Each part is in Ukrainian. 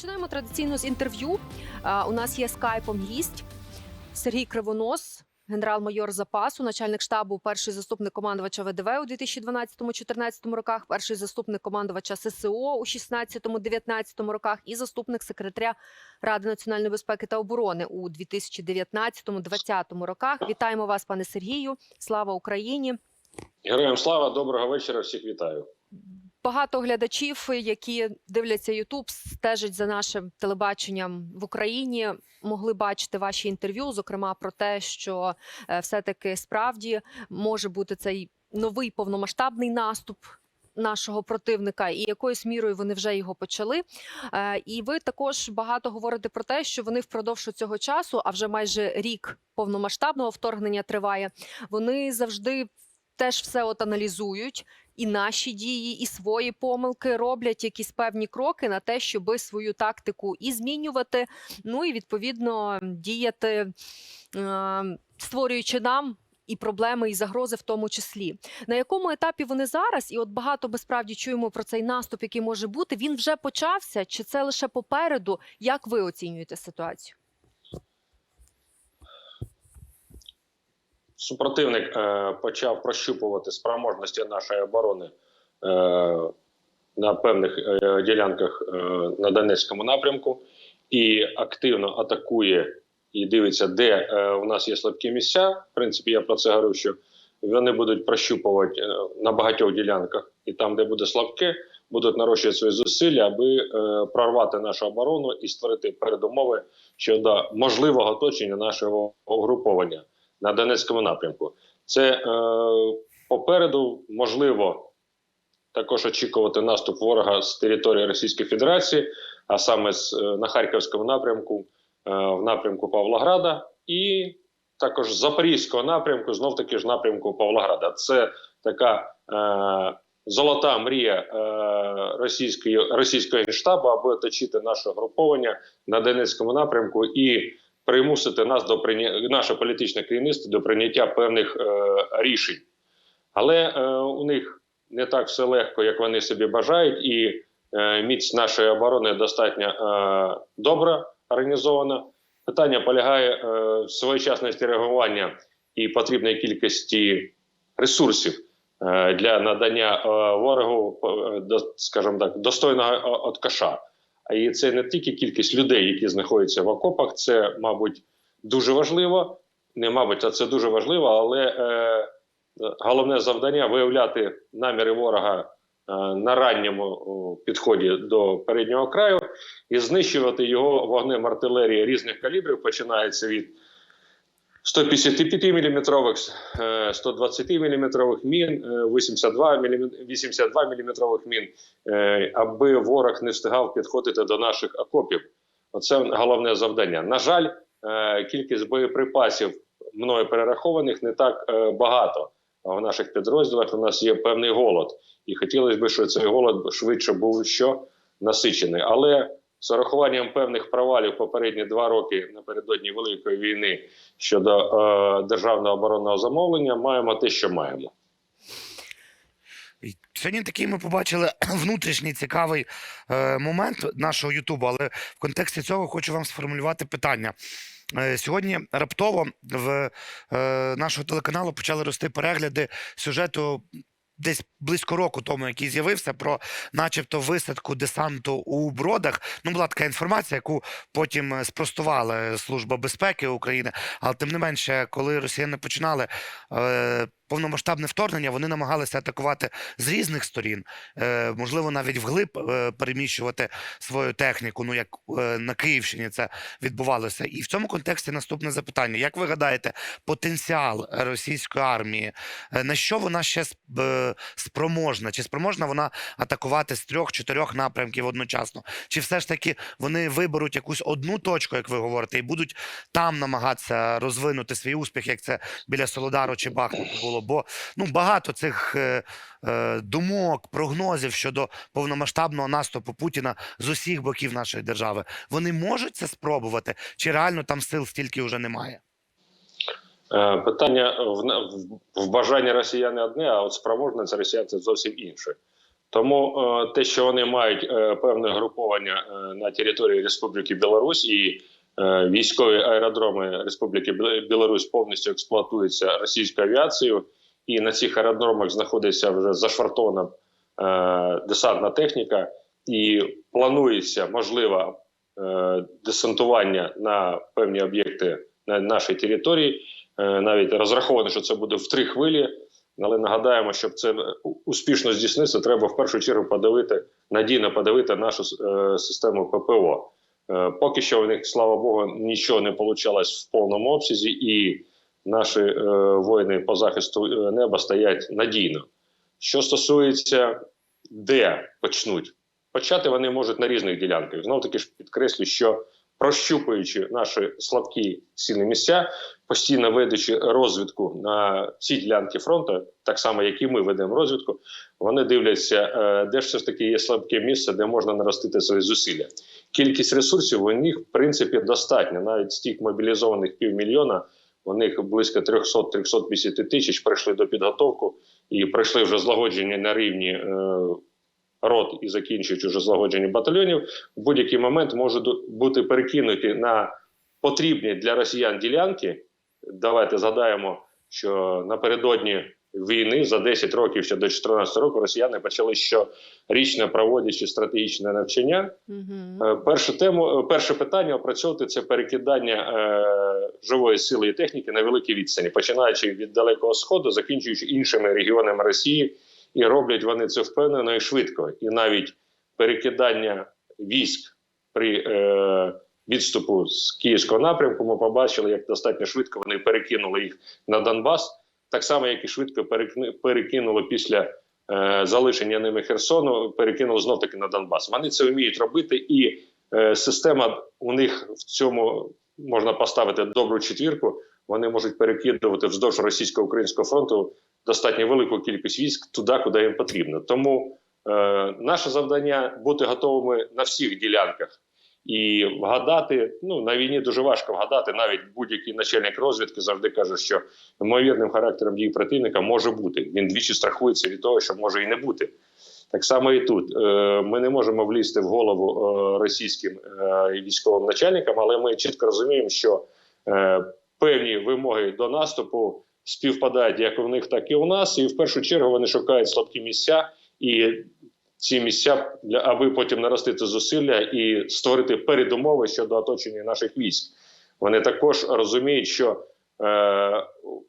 Починаємо традиційно з інтерв'ю. У нас є скайпом гість Сергій Кривонос, генерал-майор запасу, начальник штабу, перший заступник командувача ВДВ у 2012-2014 роках, перший заступник командувача ССО у 16-19 роках і заступник секретаря Ради національної безпеки та оборони у 2019-2020 роках. Вітаємо вас, пане Сергію. Слава Україні! Героям слава, доброго вечора. Всіх вітаю. Багато глядачів, які дивляться Ютуб, стежать за нашим телебаченням в Україні. Могли бачити ваші інтерв'ю, зокрема про те, що е, все-таки справді може бути цей новий повномасштабний наступ. Нашого противника, і якоюсь мірою вони вже його почали. Е, І ви також багато говорите про те, що вони впродовж цього часу, а вже майже рік повномасштабного вторгнення триває. Вони завжди теж все от аналізують, і наші дії, і свої помилки роблять якісь певні кроки на те, щоби свою тактику і змінювати. Ну і відповідно діяти, е, створюючи нам. І проблеми, і загрози в тому числі. На якому етапі вони зараз? І от багато ми справді чуємо про цей наступ, який може бути. Він вже почався, чи це лише попереду? Як ви оцінюєте ситуацію? Супротивник е, почав прощупувати спроможності нашої оборони е, на певних е, ділянках е, на Донецькому напрямку і активно атакує і дивиться, де е, у нас є слабкі місця. В принципі, я про це говорив, що вони будуть прощупувати е, на багатьох ділянках, і там, де буде слабке, будуть нарощувати свої зусилля, аби е, прорвати нашу оборону і створити передумови щодо можливого оточення нашого угруповання на Донецькому напрямку. Це е, попереду можливо також очікувати наступ ворога з території Російської Федерації, а саме з, е, на Харківському напрямку, е, в напрямку Павлограда, і також з Запорізького напрямку, знов таки ж напрямку Павлограда. Це така е, золота мрія е, російської російського штабу, аби оточити наше груповання на Донецькому напрямку і примусити нас до прийня... наше політичне керівництво до прийняття певних е, рішень. Але е, у них не так все легко, як вони собі бажають, і е, міць нашої оборони достатньо е, добре організована. Питання полягає е, в своєчасності реагування і потрібної кількості ресурсів е, для надання е, ворогу, е, до, скажімо так, достойного е, откаша. І це не тільки кількість людей, які знаходяться в окопах, це, мабуть, дуже важливо. Не мабуть, а це дуже важливо, але е, головне завдання виявляти наміри ворога е, на ранньому підході до переднього краю і знищувати його вогнем артилерії різних калібрів, починається від 155 мм, 120 мм мін, е, 82 мм, мін, е, аби ворог не встигав підходити до наших окопів. Оце головне завдання. На жаль, е, кількість боєприпасів мною перерахованих не так е, багато. В наших підрозділах у нас є певний голод, і хотілося б, щоб цей голод швидше був що насичений. Але з урахуванням певних провалів попередні два роки напередодні великої війни щодо е, державного оборонного замовлення, маємо те, що маємо. Сьогодні такий ми побачили внутрішній цікавий е, момент нашого Ютубу, але в контексті цього хочу вам сформулювати питання. Е, Сьогодні раптово в е, нашого телеканалу почали рости перегляди сюжету. Десь близько року тому, який з'явився про, начебто, висадку десанту у бродах. Ну, була така інформація, яку потім е, спростувала Служба безпеки України. Але тим не менше, коли росіяни починали е, повномасштабне вторгнення, вони намагалися атакувати з різних сторін, е, можливо, навіть вглиб е, переміщувати свою техніку. Ну як е, на Київщині це відбувалося. І в цьому контексті наступне запитання: як ви гадаєте, потенціал російської армії, е, на що вона ще е, спроможна? Чи спроможна вона атакувати з трьох-чотирьох напрямків одночасно? Чи все ж таки вони виберуть якусь одну точку, як ви говорите, і будуть там намагатися розвинути свій успіх, як це біля Солодару чи Бахмуту було? Бо ну багато цих е, е, думок, прогнозів щодо повномасштабного наступу Путіна з усіх боків нашої держави. Вони можуть це спробувати, чи реально там сил стільки вже немає? Е, Питання в, в, бажанні росіяни одне, а от спроможність росіян це зовсім інше. Тому е, те, що вони мають певне груповання на території Республіки Білорусь і військові аеродроми Республіки Білорусь повністю експлуатуються російською авіацією, і на цих аеродромах знаходиться вже зашвартована е, десантна техніка, і планується можливо е, десантування на певні об'єкти на нашій території. Е, навіть розраховано, що це буде в три хвилі. Але нагадаємо, щоб це успішно здійснитися, треба в першу чергу подивити надійно подивити нашу е, систему ППО. Е, поки що у них, слава Богу, нічого не вийшло в повному обсязі, і наші е, воїни по захисту е, неба стоять надійно. Що стосується де почнуть, почати вони можуть на різних ділянках. Знов таки ж підкреслю, що прощупуючи наші слабкі сильні місця, постійно ведучи розвідку на всі ділянки фронту, так само як і ми ведемо розвідку, вони дивляться, е, де ж все ж таки є слабке місце, де можна наростити свої зусилля. Кількість ресурсів у них в принципі достатньо. Навіть з тих мобілізованих півмільйона, у них близько 300-350 тисяч прийшли до підготовки і пройшли вже злагодження на рівні. Е, Рот і закінчуючи вже злагодження батальйонів, в будь-який момент можуть бути перекинуті на потрібні для росіян ділянки. Давайте згадаємо, що напередодні війни за 10 років ще до 2014 року росіяни почали щорічно проводячи стратегічне навчання. Угу. Перше тему, е, перше питання опрацьовувати це перекидання е, живої сили і техніки на великій відстані, починаючи від далекого сходу, закінчуючи іншими регіонами Росії, і роблять вони це впевнено і швидко. І навіть перекидання військ при е, відступу з київського напрямку, ми побачили, як достатньо швидко вони перекинули їх на Донбас, так само як і швидко перекинули після е, залишення ними Херсону, перекинули знов таки на Донбас. Вони це вміють робити, і е, система у них в цьому можна поставити добру четвірку. Вони можуть перекидувати вздовж російсько-українського фронту достатньо велику кількість військ туди, куди їм потрібно. Тому е, наше завдання бути готовими на всіх ділянках. І вгадати, ну на війні дуже важко вгадати. Навіть будь-який начальник розвідки завжди каже, що ймовірним характером дії противника може бути. Він двічі страхується від того, що може і не бути. Так само і тут Е, ми не можемо влізти в голову е, російським е, військовим начальникам, але ми чітко розуміємо, що певні вимоги до наступу співпадають як у них, так і у нас. І в першу чергу вони шукають слабкі місця і ці місця аби потім наростити зусилля і створити передумови щодо оточення наших військ. Вони також розуміють, що е,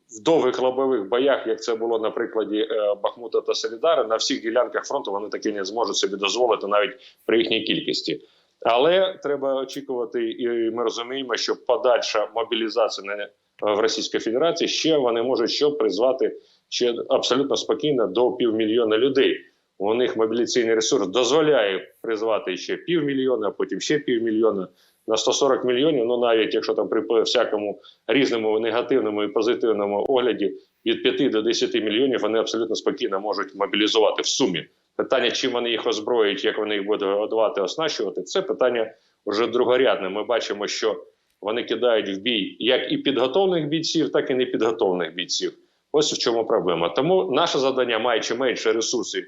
в довгих лобових боях, як це було на прикладі е, Бахмута та Солідара, на всіх ділянках фронту вони таки не зможуть собі дозволити навіть при їхній кількості. Але треба очікувати, і ми розуміємо, що подальша мобілізація на- в Російській Федерації ще вони можуть що призвати ще абсолютно спокійно до півмільйона людей. У них мобілізаційний ресурс дозволяє призвати ще півмільйона, а потім ще півмільйона на 140 мільйонів. Ну навіть якщо там при всякому різному негативному і позитивному огляді від 5 до 10 мільйонів вони абсолютно спокійно можуть мобілізувати в сумі. Питання, чим вони їх озброїть, як вони їх будуть годувати, оснащувати, це питання вже другорядне. Ми бачимо, що вони кидають в бій як і підготовлених бійців, так і непідготовлених бійців. Ось в чому проблема. Тому наше завдання, маючи менше ресурсів,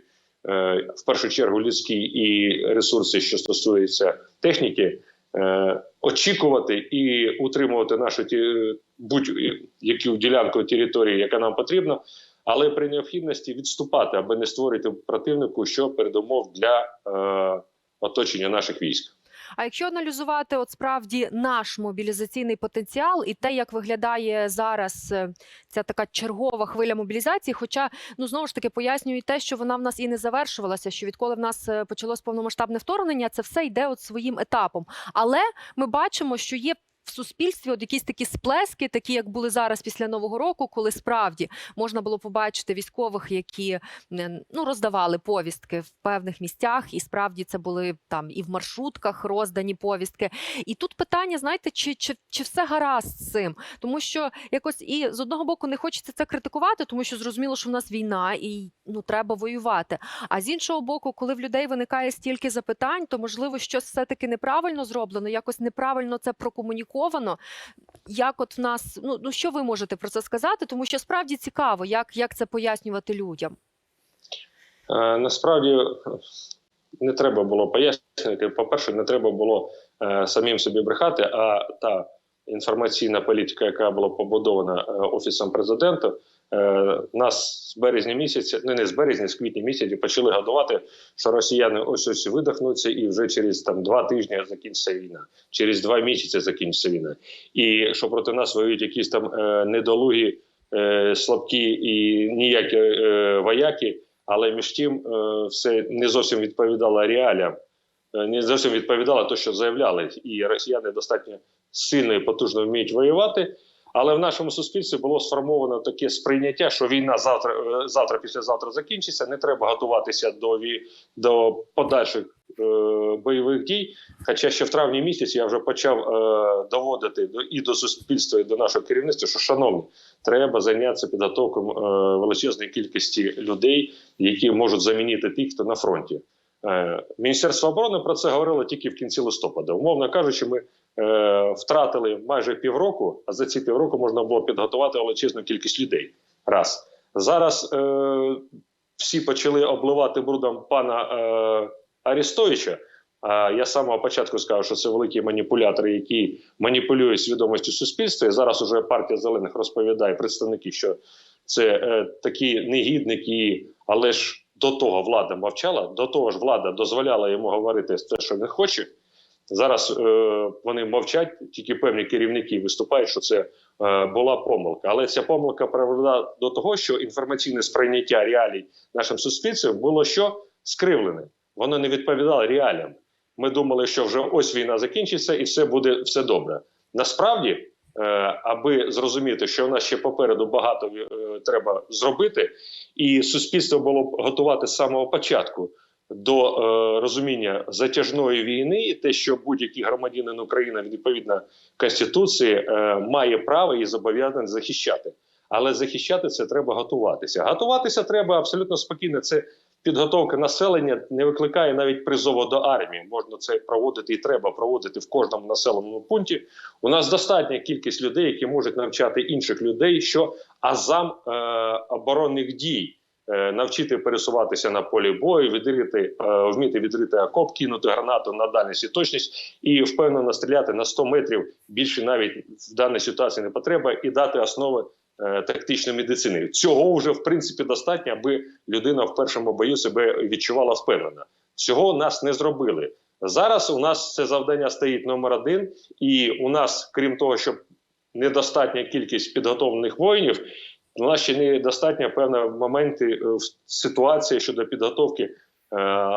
е, в першу чергу людські і ресурси, що стосуються техніки, е, очікувати і утримувати нашу ті- будь-яку ділянку території, яка нам потрібна, але при необхідності відступати, аби не створити противнику, що передумов для е, оточення наших військ. А якщо аналізувати от справді наш мобілізаційний потенціал і те, як виглядає зараз е, ця така чергова хвиля мобілізації, хоча ну знову ж таки пояснюю те, що вона в нас і не завершувалася, що відколи в нас е, почалось повномасштабне вторгнення, це все йде от своїм етапом. Але ми бачимо, що є. В суспільстві от якісь такі сплески, такі як були зараз після нового року, коли справді можна було побачити військових, які ну роздавали повістки в певних місцях, і справді це були там і в маршрутках роздані повістки. І тут питання: знаєте, чи, чи, чи все гаразд з цим? Тому що якось і з одного боку не хочеться це критикувати, тому що зрозуміло, що в нас війна і ну треба воювати. А з іншого боку, коли в людей виникає стільки запитань, то можливо щось все таки неправильно зроблено, якось неправильно це прокомуніковано. Як от в нас, ну, ну що ви можете про це сказати? Тому що справді цікаво, як, як це пояснювати людям. Е, Насправді не треба було пояснювати. По-перше, не треба було е, самим собі брехати, а та інформаційна політика, яка була побудована е, офісом президента, нас з березня місяця, ну не з березня, з квітня місяця почали гадувати, що росіяни ось ось видихнуться, і вже через там два тижні закінчиться війна, через два місяці закінчиться війна, і що проти нас воюють якісь там е, недолугі, е, слабкі і ніякі е, вояки. Але між тим е, все не зовсім відповідало реаліям, е, не зовсім відповідало те, що заявляли. І росіяни достатньо сильно і потужно вміють воювати. Але в нашому суспільстві було сформовано таке сприйняття, що війна завтра, е, завтра, післязавтра закінчиться. Не треба готуватися до до подальших е, бойових дій. Хоча ще в травні місяці я вже почав е, доводити до і до суспільства, і до нашого керівництва, що шановні, треба зайнятися підготовкою е, величезної кількості людей, які можуть замінити тих, хто на фронті. Е, Міністерство оборони про це говорило тільки в кінці листопада. Умовно кажучи, ми втратили майже півроку, а за ці півроку можна було підготувати величезну кількість людей. Раз зараз е, всі почали обливати брудом пана е, Арістовича. А я самого початку сказав, що це великі маніпулятори, які маніпулюють свідомістю суспільства. І зараз уже партія зелених розповідає представники, що це е, такі негідники, але ж до того влада мовчала, до того ж влада дозволяла йому говорити те, що він хоче. Зараз е, вони мовчать, тільки певні керівники виступають, що це е, була помилка. Але ця помилка привела до того, що інформаційне сприйняття реалій нашим суспільством було що скривлене. Воно не відповідало реаліям. Ми думали, що вже ось війна закінчиться і все буде все добре. Насправді, е, аби зрозуміти, що в нас ще попереду багато е, треба зробити, і суспільство було готувати з самого початку до е, розуміння затяжної війни, і те, що будь-який громадянин України відповідно конституції е, має право і зобов'язаний захищати. Але захищати це треба готуватися. Готуватися треба абсолютно спокійно. Це підготовка населення не викликає навіть призову до армії. Можна це проводити і треба проводити в кожному населеному пункті. У нас достатня кількість людей, які можуть навчати інших людей, що азам е, оборонних дій. Е, Навчити пересуватися на полі бою, відрити, е, вміти відрити окоп, кинути гранату на дальність і точність, і впевнено стріляти на 100 метрів. Більше навіть в даній ситуації не потреба, і дати основи е, тактичної медицини. Цього вже в принципі достатньо, аби людина в першому бою себе відчувала впевнено. Цього нас не зробили. Зараз у нас це завдання стоїть номер один, і у нас, крім того, що недостатня кількість підготовлених воїнів, у нас ще недостатньо певні моменти е, в ситуації щодо підготовки е,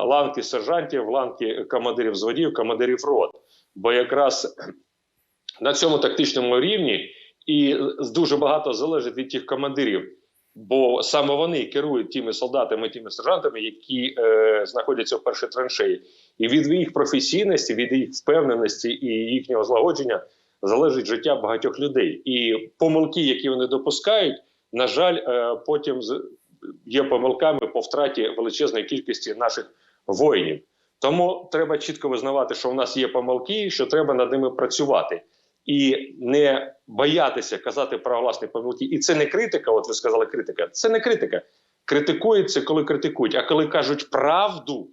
ланки сержантів, ланки командирів зводів, командирів рот. Бо якраз на цьому тактичному рівні і дуже багато залежить від тих командирів. Бо саме вони керують тими солдатами, тими сержантами, які е, знаходяться в першій траншеї, і від їх професійності, від їх впевненості і їхнього злагодження залежить життя багатьох людей. І помилки, які вони допускають, на жаль, е, потім є помилками по втраті величезної кількості наших воїнів. Тому треба чітко визнавати, що в нас є помилки, що треба над ними працювати. І не боятися казати про власні помилки. І це не критика. От ви сказали критика. Це не критика. Критикується, коли критикують, а коли кажуть правду,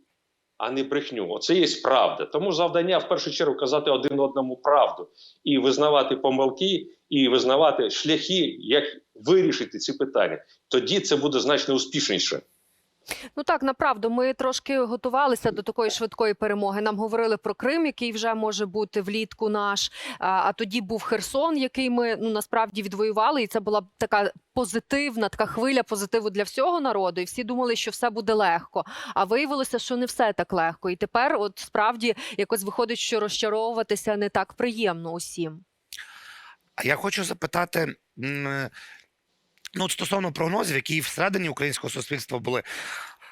а не брехню. Оце є правда. Тому завдання в першу чергу казати один одному правду і визнавати помилки, і визнавати шляхи, як вирішити ці питання. Тоді це буде значно успішніше. Ну так, направду, ми трошки готувалися до такої швидкої перемоги. Нам говорили про Крим, який вже може бути влітку наш. А, а тоді був Херсон, який ми ну насправді відвоювали, і це була б така позитивна, така хвиля позитиву для всього народу. І всі думали, що все буде легко. А виявилося, що не все так легко. І тепер, от справді, якось виходить, що розчаровуватися не так приємно усім. А я хочу запитати. Ну, стосовно прогнозів, які всередині українського суспільства були.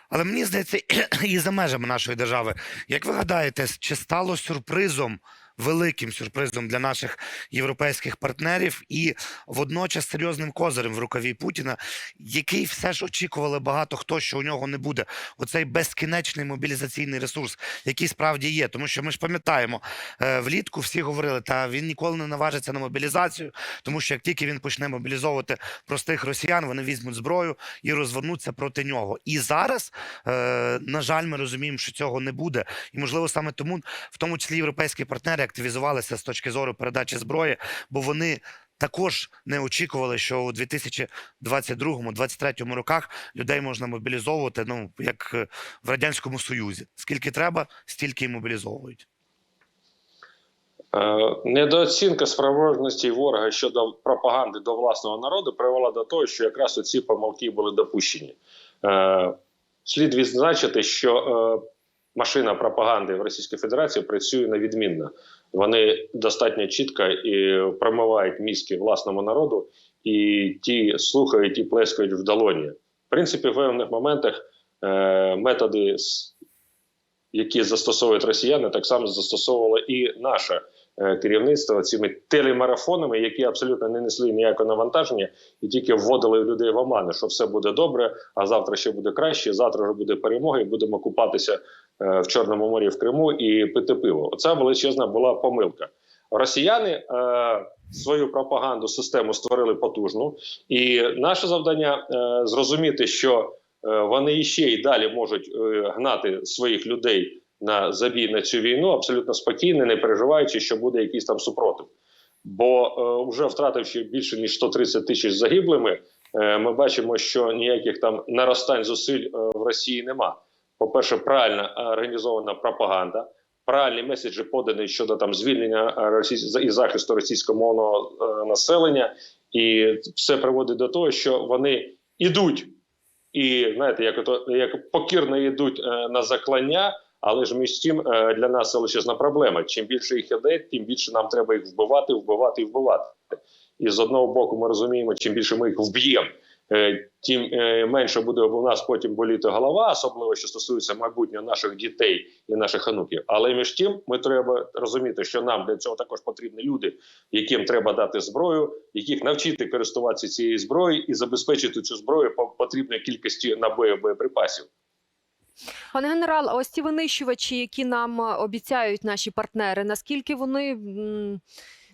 Але мені здається, і за межами нашої держави. Як ви гадаєте, чи стало сюрпризом великим сюрпризом для наших європейських партнерів і водночас серйозним козирем в рукаві Путіна, який все ж очікували багато хто, що у нього не буде оцей безкінечний мобілізаційний ресурс, який справді є. Тому що ми ж пам'ятаємо, е, влітку всі говорили, та він ніколи не наважиться на мобілізацію, тому що як тільки він почне мобілізовувати простих росіян, вони візьмуть зброю і розвернуться проти нього. І зараз, е, на жаль, ми розуміємо, що цього не буде. І можливо саме тому, в тому числі європейські партнери активізувалися з точки зору передачі зброї, бо вони. Також не очікували, що у 2022-2023 роках людей можна мобілізовувати, ну як е, в радянському союзі. Скільки треба, стільки і мобілізовують. Е, Недооцінка спроможності ворога щодо пропаганди до власного народу привела до того, що якраз оці помилки були допущені. Е, Слід відзначити, що машина пропаганди в Російській Федерації працює невідмінно. Вони достатньо чітко і промивають мізки власному народу, і ті слухають і плескають в долоні. В принципі, в певних моментах е, методи, які застосовують росіяни, так само застосовувало і наше е, керівництво цими телемарафонами, які абсолютно не несли ніякого навантаження і тільки вводили людей в омани, що все буде добре, а завтра ще буде краще. Завтра вже буде перемога, і будемо купатися в Чорному морі в Криму і пити пиво. Оця величезна була помилка. Росіяни е, свою пропаганду систему створили потужну, і наше завдання е, зрозуміти, що е, вони іще й далі можуть е, гнати своїх людей на забій на цю війну абсолютно спокійно, не переживаючи, що буде якийсь там супротив. Бо е, вже втративши більше ніж 130 тисяч загиблими, е, ми бачимо, що ніяких там наростань зусиль е, в Росії нема. По-перше, правильно організована пропаганда, правильні меседжі подані щодо там звільнення е, російсь... і захисту російськомовного е, населення, і все приводить до того, що вони ідуть і знаєте, як ото як покірно йдуть е, на заклання. Але ж між тим е, для нас величезна проблема. Чим більше їх іде, тим більше нам треба їх вбивати, вбивати і вбивати. І з одного боку, ми розуміємо, чим більше ми їх вб'ємо, е, тим е, менше буде у нас потім боліти голова, особливо що стосується майбутнього наших дітей і наших онуків. Але між тим, ми треба розуміти, що нам для цього також потрібні люди, яким треба дати зброю, яких навчити користуватися цією зброєю і забезпечити цю зброю по потрібної кількості набоїв боєприпасів. Пане генерал, а ось ці винищувачі, які нам е, обіцяють наші партнери, наскільки вони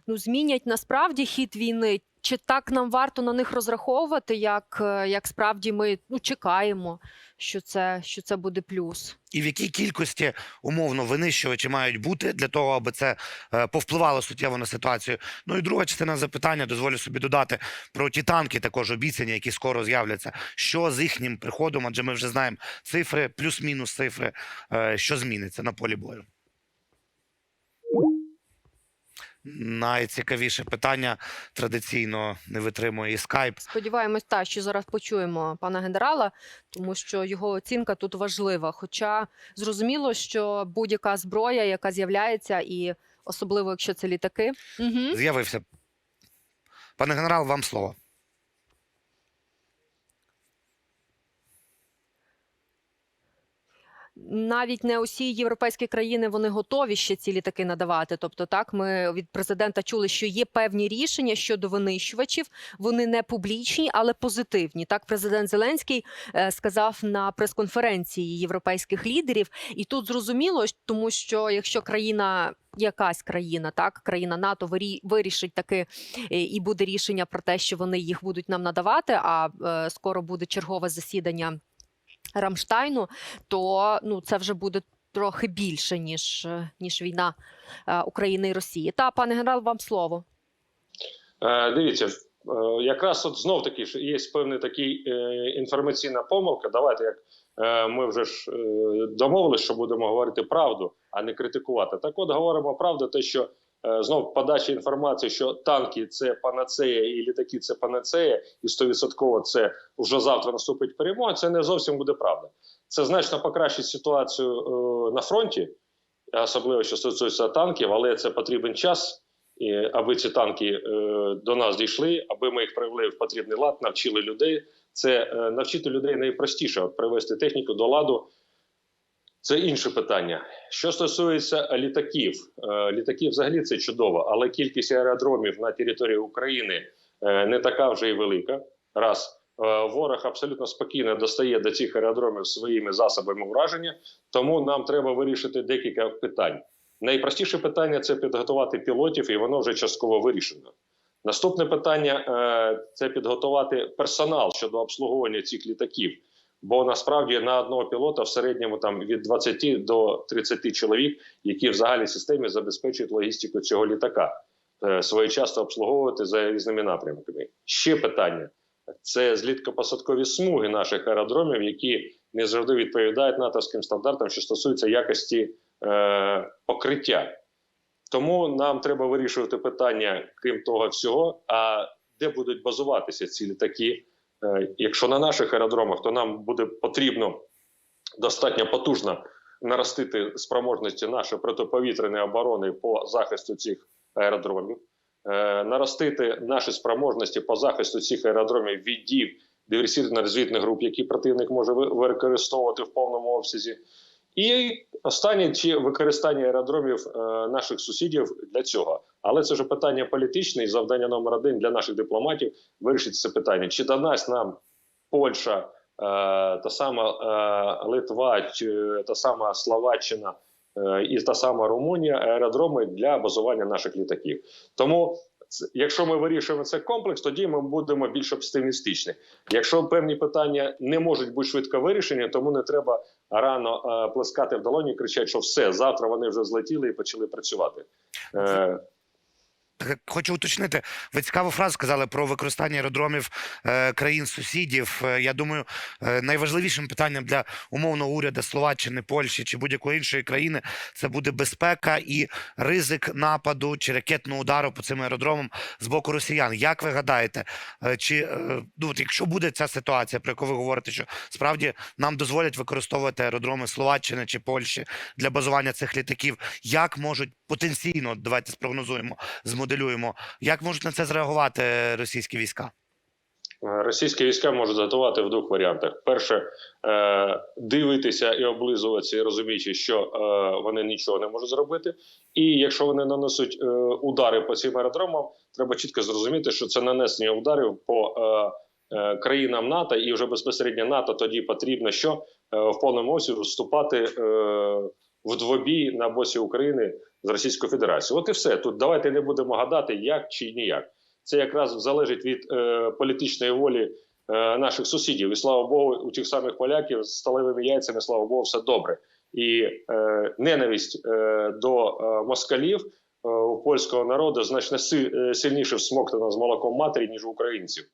ну, змінять насправді хід війни? Чи так нам варто на них розраховувати, як, е, як справді ми ну, чекаємо, що це, що це буде плюс? І в якій кількості умовно винищувачі мають бути для того, аби це е, повпливало суттєво на ситуацію. Ну і друга частина запитання, дозволю собі додати про ті танки, також обіцяні, які скоро з'являться. Що з їхнім приходом? Адже ми вже знаємо цифри, плюс-мінус цифри, е, що зміниться на полі бою. Найцікавіше питання традиційно не витримує і скайп. Сподіваємось, та що зараз почуємо пана генерала, тому що його оцінка тут важлива. Хоча зрозуміло, що будь-яка зброя, яка з'являється, і особливо якщо це літаки, угу. З'явився. Пане генерал, вам слово. Навіть не усі європейські країни вони готові ще ці літаки надавати. Тобто, так ми від президента чули, що є певні рішення щодо винищувачів. Вони не публічні, але позитивні. Так, президент Зеленський е, сказав на прес-конференції європейських лідерів, і тут зрозуміло, тому що якщо країна. Якась країна, так країна НАТО вирі- вирішить таки е, і буде рішення про те, що вони їх будуть нам надавати. А е, скоро буде чергове засідання Рамштайну, то ну це вже буде трохи більше ніж, е, ніж війна е, України і Росії. Та пане генерал, вам слово. Е, дивіться, е, якраз от знов таки що є певна такий інформаційна помилка. Давайте, як ми вже ж домовилися, що будемо говорити правду, а не критикувати. Так, от говоримо правду, те, що знов подача інформації, що танки це панацея і літаки це панацея, і 100% це вже завтра наступить перемога. Це не зовсім буде правда. Це значно покращить ситуацію е, на фронті, особливо що стосується танків, але це потрібен час. І аби ці танки е, до нас дійшли, аби ми їх привели в потрібний лад, навчили людей. Це е, навчити людей найпростіше от привести техніку до ладу. Це інше питання. Що стосується літаків, Е, літаки взагалі це чудово, але кількість аеродромів на території України е, не така вже й велика. Раз Е, ворог абсолютно спокійно достає до цих аеродромів своїми засобами враження, тому нам треба вирішити декілька питань. Найпростіше питання це підготувати пілотів, і воно вже частково вирішено. Наступне питання е, це підготувати персонал щодо обслуговування цих літаків. Бо насправді на одного пілота в середньому там від 20 до 30 чоловік, які в загальній системі забезпечують логістику цього літака, е, своєчасно обслуговувати за різними напрямками. Ще питання: це злітко-посадкові смуги наших аеродромів, які не завжди відповідають натовським стандартам, що стосуються якості е, покриття. Тому нам треба вирішувати питання, крім того всього, а де будуть базуватися ці літаки. Е, Якщо на наших аеродромах, то нам буде потрібно достатньо потужно наростити спроможності нашої протиповітряної оборони по захисту цих аеродромів, е, наростити наші спроможності по захисту цих аеродромів від дій диверсійно-розвідних груп, які противник може ви- використовувати в повному обсязі. І останнє чи використання аеродромів е, наших сусідів для цього. Але це вже питання політичне і завдання номер один для наших дипломатів вирішити це питання. Чи додасть нам Польща, е, та сама е, Литва, та сама Словаччина і та сама Румунія аеродроми для базування наших літаків. Тому, якщо ми вирішуємо цей комплекс, тоді ми будемо більш оптимістичні. Якщо певні питання не можуть бути швидко вирішені, тому не треба рано е, плескати в долоні, і кричати, що все завтра вони вже злетіли і почали працювати. Так, Хочу уточнити, ви цікаву фразу сказали про використання аеродромів е, країн-сусідів. Е, я думаю, е, найважливішим питанням для умовного уряду Словаччини, Польщі чи будь-якої іншої країни це буде безпека і ризик нападу чи ракетного удару по цим аеродромам з боку росіян. Як ви гадаєте, чи ну, якщо буде ця ситуація, про яку ви говорите, що справді нам дозволять використовувати аеродроми Словаччини чи Польщі для базування цих літаків, як можуть потенційно, давайте спрогнозуємо, змоделюємо, як можуть на це зреагувати російські війська? Е, Російські війська можуть готувати в двох варіантах: перше е, дивитися і облизуватися, і розуміючи, що е, вони нічого не можуть зробити. І якщо вони нанесуть е, удари по цим аеродромам, треба чітко зрозуміти, що це нанесення ударів по країнам НАТО, і вже безпосередньо НАТО тоді потрібно що в повному обсязі вступати в двобій на боці України з Російською Федерацією. От і все тут. Давайте не будемо гадати, як чи ніяк це якраз залежить від е, політичної волі е, наших сусідів. І слава Богу, у тих самих поляків з сталевими яйцями, слава Богу, все добре. І е, ненависть е, до е, москалів е, у польського народу значно е, сильніше всмоктана з молоком матері, ніж у українців.